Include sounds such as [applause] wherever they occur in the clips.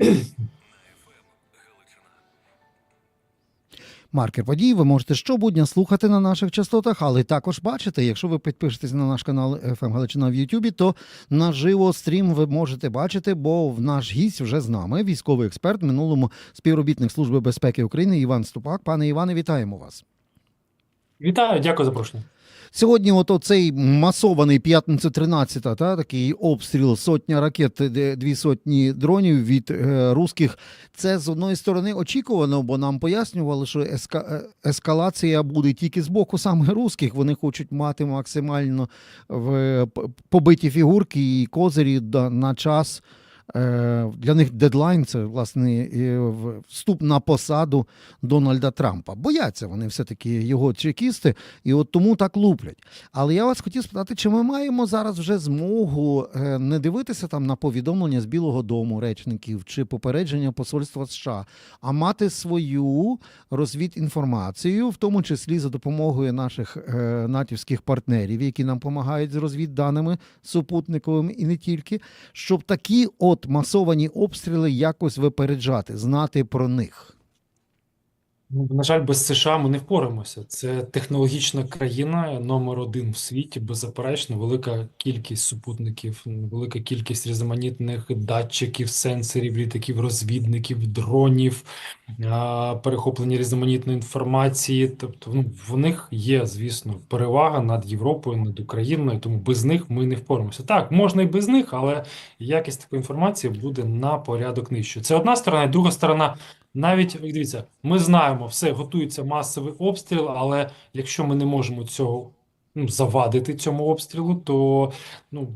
[clears throat] Маркер подій ви можете щобудня слухати на наших частотах, але також бачити, якщо ви підпишетесь на наш канал FM Галичина в Ютубі, то наживо стрім ви можете бачити, бо в наш гість вже з нами, військовий експерт, минулому співробітник Служби безпеки України Іван Ступак. Пане Іване, вітаємо вас. Вітаю, дякую за запрошення. Сьогодні, от оцей масований п'ятницю 13, та такий обстріл, сотня ракет, де- дві сотні дронів від е, русських. Це з одної сторони очікувано, бо нам пояснювали, що еска, е, ескалація буде тільки з боку саме русських. Вони хочуть мати максимально в, побиті фігурки і козирі на час. Е, Для них дедлайн це власне вступ на посаду Дональда Трампа. Бояться вони все-таки його чекісти, і от тому так луплять. Але я вас хотів спитати, чи ми маємо зараз вже змогу е, не дивитися там на повідомлення з Білого Дому речників чи попередження посольства США, а мати свою розвідінформацію, в тому числі за допомогою наших е, натівських партнерів, які нам допомагають з розвідданими супутниковими і не тільки, щоб такі от масовані обстріли якось випереджати, знати про них. Ну, На жаль, без США ми не впораємося. Це технологічна країна номер один в світі, беззаперечно, велика кількість супутників, велика кількість різноманітних датчиків, сенсорів, літаків, розвідників, дронів, перехоплення різноманітної інформації. Тобто, ну, в них є, звісно, перевага над Європою, над Україною, тому без них ми не впораємося. Так, можна і без них, але якість такої інформації буде на порядок нижче. Це одна сторона, і друга сторона. Навіть дивіться, ми знаємо, все готується масовий обстріл, але якщо ми не можемо цього ну, завадити цьому обстрілу, то ну,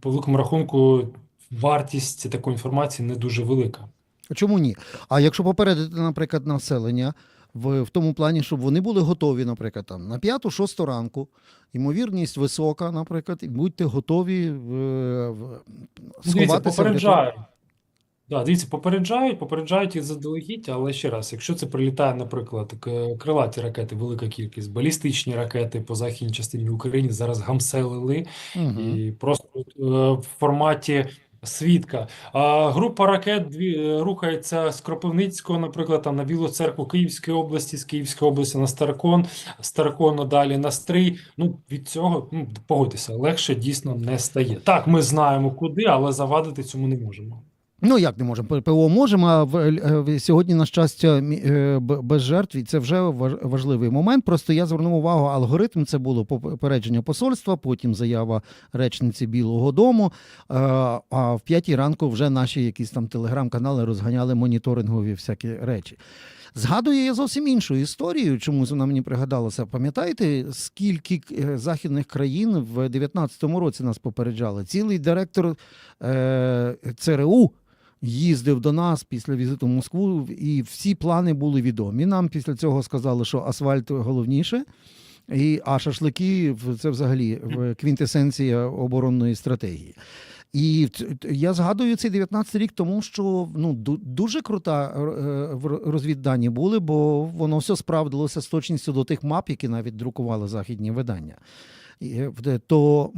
по великому рахунку вартість такої інформації не дуже велика. Чому ні? А якщо попередити, наприклад, населення в, в тому плані, щоб вони були готові, наприклад, там на п'яту-шосту ранку, ймовірність висока, наприклад, і будьте готові в, в, сховатися. в попереджають. Да, дивіться, попереджають, попереджають і заздалегідь, але ще раз, якщо це прилітає, наприклад, к- крилаті ракети, велика кількість, балістичні ракети по західній частині України зараз гамселили, Мгм. і просто е, в форматі свідка. А група ракет дві, е, рухається з Кропивницького, наприклад, там на Білу церкву Київської області, з Київської області на Старкон, з Старкону далі на Стрий. Ну, від цього, ну, погодьтеся, легше дійсно не стає. Так, ми знаємо куди, але завадити цьому не можемо. Ну як не можемо? ПВО можемо. А в, е, в- сьогодні, на щастя, е, без жертв, і це вже важ- важливий момент. Просто я звернув увагу, алгоритм це було попередження посольства, потім заява речниці Білого Дому. е, А в п'ятій ранку вже наші якісь там телеграм-канали розганяли моніторингові всякі речі. Згадую я зовсім іншу історію, чомусь вона мені пригадалася. Пам'ятаєте, скільки е, західних країн в 19-му році нас попереджали? Цілий директор е, ЦРУ їздив до нас після візиту в Москву, і всі плани були відомі. Нам після цього сказали, що асфальт головніше. І, а шашлики в- це взагалі квінтесенція оборонної стратегії. І я згадую цей 19 рік, тому що ну дуже крута е, розвіддані були, бо воно все справдилося з точністю до тих мап, які навіть друкували західні видання. Е, в- То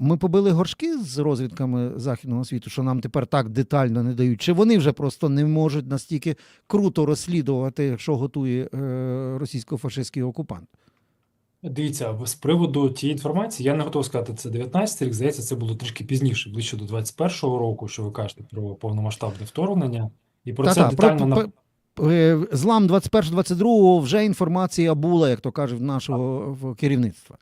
ми побили горшки з розвідками західного світу, що нам тепер так детально не дають. Чи вони вже просто не можуть настільки круто розслідувати, що готує е, російсько-фашистський окупант? Дивіться, з приводу тієї інформації, я не готовий сказати, це 19 рік, здається, це було трішки пізніше, ближче до 21-го року, що ви кажете про повномасштабне вторгнення. І про це Та-та, детально про, на п- п- е, злам 21-22 вже інформація була, як то кажуть, нашого керівництва.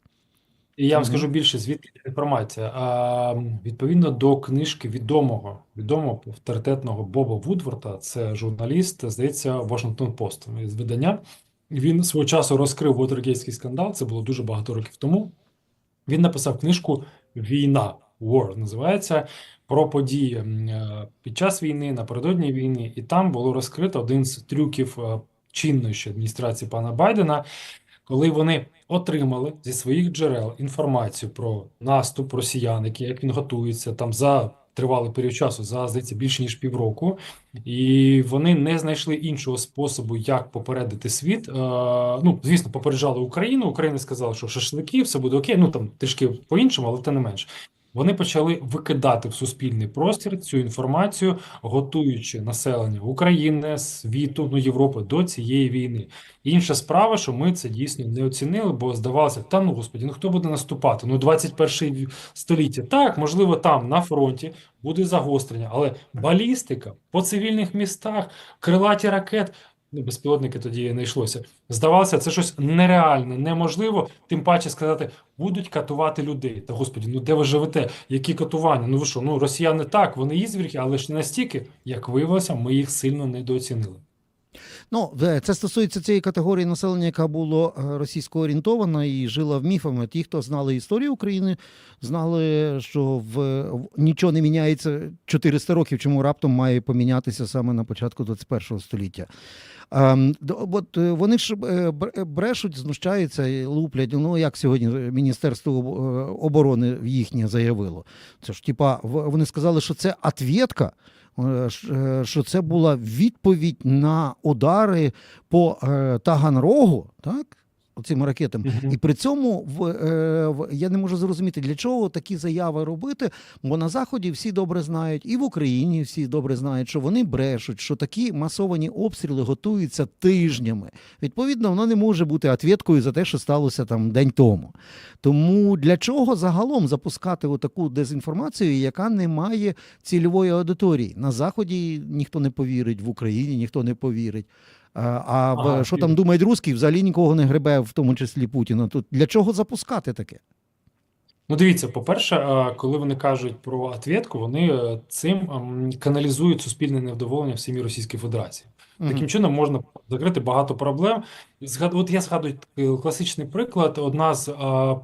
І я вам скажу більше, звідки інформація. А, відповідно до книжки відомого, відомого авторитетного Боба Вудворта, це журналіст, здається, Washington Post з видання. Він свого часу розкрив Вотергейтський скандал, це було дуже багато років тому. Він написав книжку Війна, War називається, про події е, під час війни, напередодні війни, і там було розкрито один з трюків е, чинної ще адміністрації пана Байдена, коли вони отримали зі своїх джерел інформацію про наступ росіян, які як він готується там за тривалий період часу, за здається, більше ніж півроку, і вони не знайшли іншого способу, як попередити світ. Е, ну, звісно, попереджали Україну. Україна сказала, що шашлики, все буде окей. Ну там трішки по-іншому, але те не менш. Вони почали викидати в суспільний простір цю інформацію, готуючи населення України, світу, ну Європи до цієї війни. Інша справа, що ми це дійсно не оцінили, бо здавалося, та ну господі, ну хто буде наступати? Ну 21 століття. Так, можливо, там на фронті буде загострення, але балістика по цивільних містах, крилаті ракет. Ну, безпілотники тоді не йшлося. Здавалося, це щось нереальне, неможливо. Тим паче сказати, будуть катувати людей. Та господі, ну де ви живете? Які катування? Ну ви що? Ну росіяни так, вони ізвірки, але ж не настільки, як виявилося, ми їх сильно недооцінили. Ну, е, це стосується цієї категорії населення, яка було е, російсько орієнтована і жила в міфами. Ті, хто знали історію України, знали, що в- нічого не міняється 400 років, чому раптом має помінятися саме на початку 21 століття. Ем, От е, вони ж е, брешуть, знущаються луплять. Ну як сьогодні Міністерство е, оборони їхнє заявило. Це ж типа вони сказали, що це е, е, що це була відповідь на удари по е, Таганрогу, так? Цими ракетами. Мгм. І при цьому в, е, в, я не можу зрозуміти, для чого такі заяви робити, бо на Заході всі добре знають, і в Україні всі добре знають, що вони брешуть, що такі масовані обстріли готуються тижнями. Відповідно, воно не може бути ответкою за те, що сталося там день тому. Тому для чого загалом запускати отаку дезінформацію, яка не має цільової аудиторії? На Заході ніхто не повірить, в Україні ніхто не повірить. А, а Ага, що там думають русські, взагалі нікого не гребе, в тому числі Путіна. Тут для чого запускати таке? Ну, дивіться, по-перше, е, коли вони кажуть про ответку, вони е, цим ем, каналізують суспільне невдоволення в самій Російській Федерації. Мгм. Таким чином можна закрити багато проблем. От я згадую класичний приклад. Одна з е,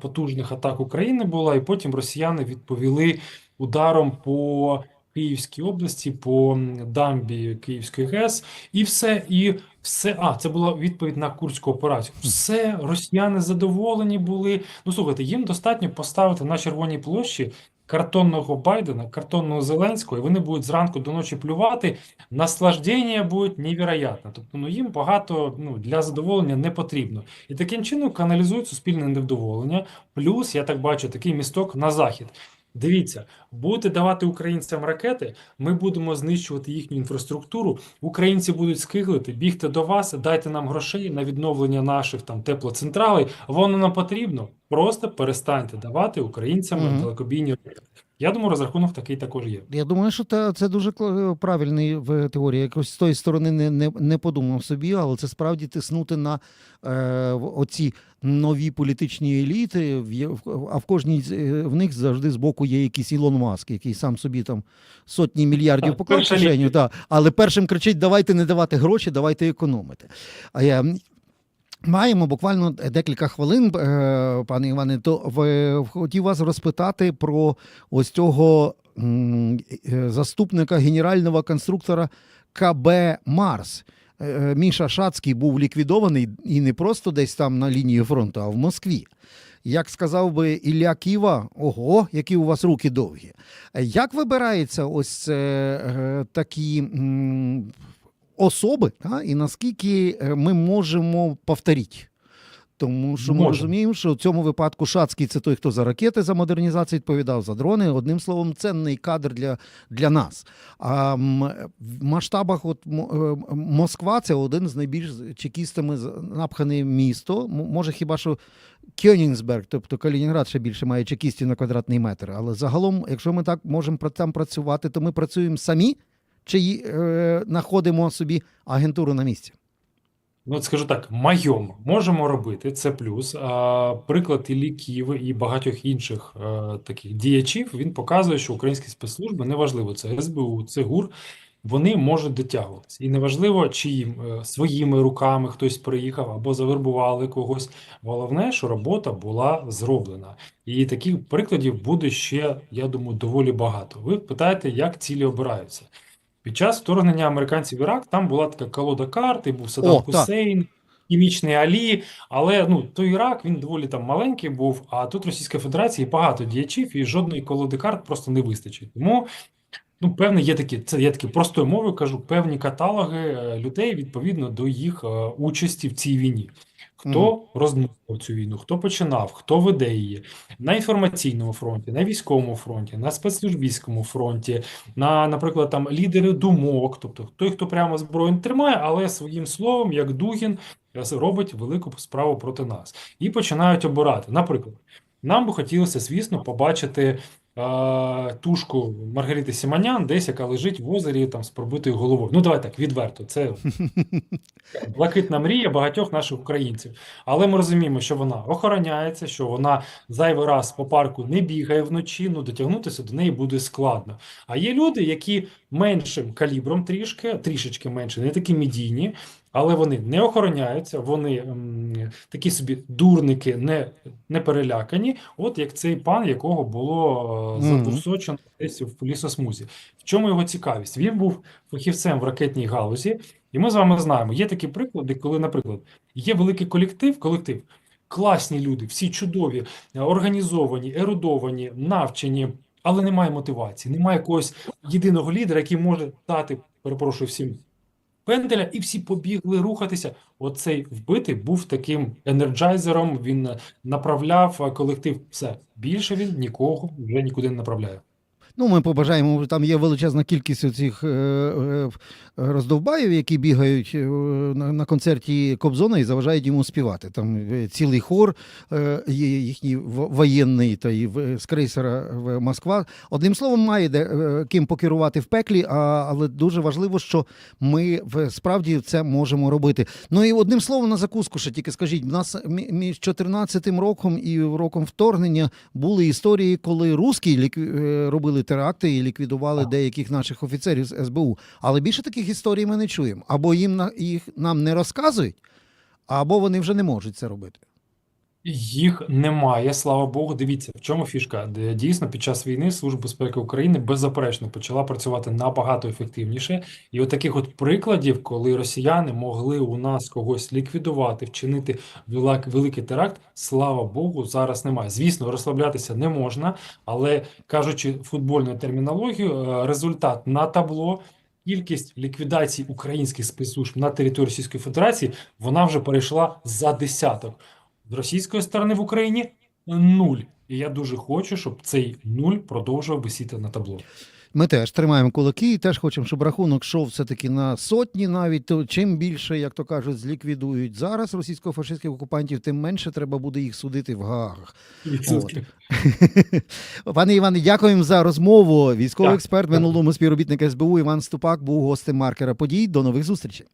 потужних атак України була, і потім росіяни відповіли ударом по Київській області, по дамбі Київської ГЕС, і все, і все. А, це була відповідь на Курську операцію. Все, росіяни задоволені були. Ну, слухайте, їм достатньо поставити на Червоній площі картонного Байдена, картонного Зеленського, і вони будуть зранку до ночі плювати. Наслаждення буде невероятне. Тобто, ну їм багато ну, для задоволення не потрібно. І таким чином каналізують суспільне невдоволення. Плюс, я так бачу, такий місток на захід. Дивіться, будете давати українцям ракети, ми будемо знищувати їхню інфраструктуру. Українці будуть скиглити, бігти до вас, дайте нам грошей на відновлення наших там теплоцентралей. Воно нам потрібно. Просто перестаньте давати українцям Мгм. далекобійні ракети. Я думаю, розрахунок такий також є. Я думаю, що та- це дуже кла- правильний в теорії. Якось з тої сторони не, не, не подумав собі, але це справді тиснути на е, оці нові політичні еліти, в а в кожній з- е, в них завжди збоку є якийсь Ілон Маск, який сам собі там сотні мільярдів поклав кишеню, та, але першим кричить: давайте не давати гроші, давайте економити. А я Маємо буквально декілька хвилин, е, пане Іване. То хотів вас розпитати про ось цього е, заступника генерального конструктора КБ Марс. Е, Міша Шацький був ліквідований і не просто десь там на лінії фронту, а в Москві. Як сказав би Ілля Ківа, ого, які у вас руки довгі. Як вибирається ось такі особи, та, і наскільки е, ми можемо повторити? Тому що ми Можемо. розуміємо, що в цьому випадку Шацький це той, хто за ракети, за модернізацію відповідав, за дрони. Одним словом, цінний кадр для, для нас. А в масштабах от, е, Москва це один з найбільш чекістами напхане місто. Може, хіба що Кьонігсберг, тобто Калінінград ще більше має чекістів на квадратний метр. Але загалом, якщо ми так можемо там працювати, то ми працюємо самі чи е, знаходимо собі агентуру на місці? Ну, скажу так, майом можемо робити, це плюс. А, приклад Іллі Києва і багатьох інших е, таких діячів, він показує, що українські спецслужби, неважливо, це СБУ, це ГУР, вони можуть дотягуватися. І неважливо, чиїм е, своїми руками хтось приїхав або завербували когось. Головне, що робота була зроблена. І таких прикладів буде ще, я думаю, доволі багато. Ви питаєте, як цілі обираються? Під час вторгнення американців в Ірак там була така колода карт, і був Саддам. Хусейн, хімічний Алі. Але ну той Ірак він доволі там маленький був. А тут Російська Федерація і багато діячів, і жодної колоди карт просто не вистачить. Тому Ну, певне, є такі, це я таки простою мовою кажу, певні каталоги е, людей відповідно до їх е, участі в цій війні. Хто розносив цю війну, хто починав, хто веде її на інформаційному фронті, на військовому фронті, на спецслужбійському фронті, на, наприклад, там лідери думок, тобто той, хто прямо зброю не тримає, але своїм словом, як Дугін, е, робить велику справу проти нас. І починають обирати. Наприклад, нам би хотілося, звісно, побачити тушку Маргарити Сіманян, десь яка лежить в озері там з пробитою головою. Ну, давай так, відверто. Це [laughs] блакитна мрія багатьох наших українців. Але ми розуміємо, що вона охороняється, що вона зайвий раз по парку не бігає вночі, ну дотягнутися до неї буде складно. А є люди, які меншим калібром трішки, трішечки менше, не такі медійні, але вони не охороняються, вони м, такі собі дурники, не, не перелякані, от як цей пан, якого було е, закусочено десь в лісосмузі. В чому його цікавість? Він був фахівцем в ракетній галузі, і ми з вами знаємо, є такі приклади, коли, наприклад, є великий колектив, колектив, класні люди, всі чудові, е, організовані, ерудовані, навчені, але немає мотивації, немає якогось єдиного лідера, який може дати, перепрошую всім, пенделя, і всі побігли рухатися. Оцей вбитий був таким енерджайзером, він е, направляв е, колектив. Все, більше він нікого вже нікуди не направляє. Ну, ми побажаємо, там є величезна кількість цих е, е, роздовбаїв, які бігають е, на, концерті Кобзона і заважають йому співати. Там цілий хор їхній воєнний та в- з крейсера в Москва. Одним словом, має де, ким покерувати в пеклі, але дуже важливо, що ми справді це можемо робити. Ну і одним словом на закуску ще тільки скажіть, в нас між 14 роком і роком вторгнення були історії, коли русські робили теракти і ліквідували деяких наших офіцерів з СБУ. Але більше таких історій ми не чуємо. Або їм їх нам не розказують, або вони вже не можуть це робити. Їх немає, слава Богу. Дивіться, в чому фішка? Дійсно, під час війни Служба безпеки України беззаперечно почала працювати набагато ефективніше. І от таких от прикладів, коли росіяни могли у нас когось ліквідувати, вчинити великий теракт, слава Богу, зараз немає. Звісно, розслаблятися не можна, але кажучи футбольною термінологією, е, результат на табло. Кількість ліквідацій українських спецслужб на території Російської Федерації вона вже перейшла за десяток. З російської сторони в Україні нуль. І я дуже хочу, щоб цей нуль продовжував висіти на табло. Ми теж тримаємо кулаки і теж хочемо, щоб рахунок йшов все-таки на сотні навіть. То чим більше, як то кажуть, зліквідують зараз російсько-фашистських окупантів, тим менше треба буде їх судити в Гаагах. [laughs] Пане Іване, дякуємо за розмову. Військовий Так, експерт, минулому співробітник СБУ Іван Ступак був гостем маркера подій. До нових зустрічей.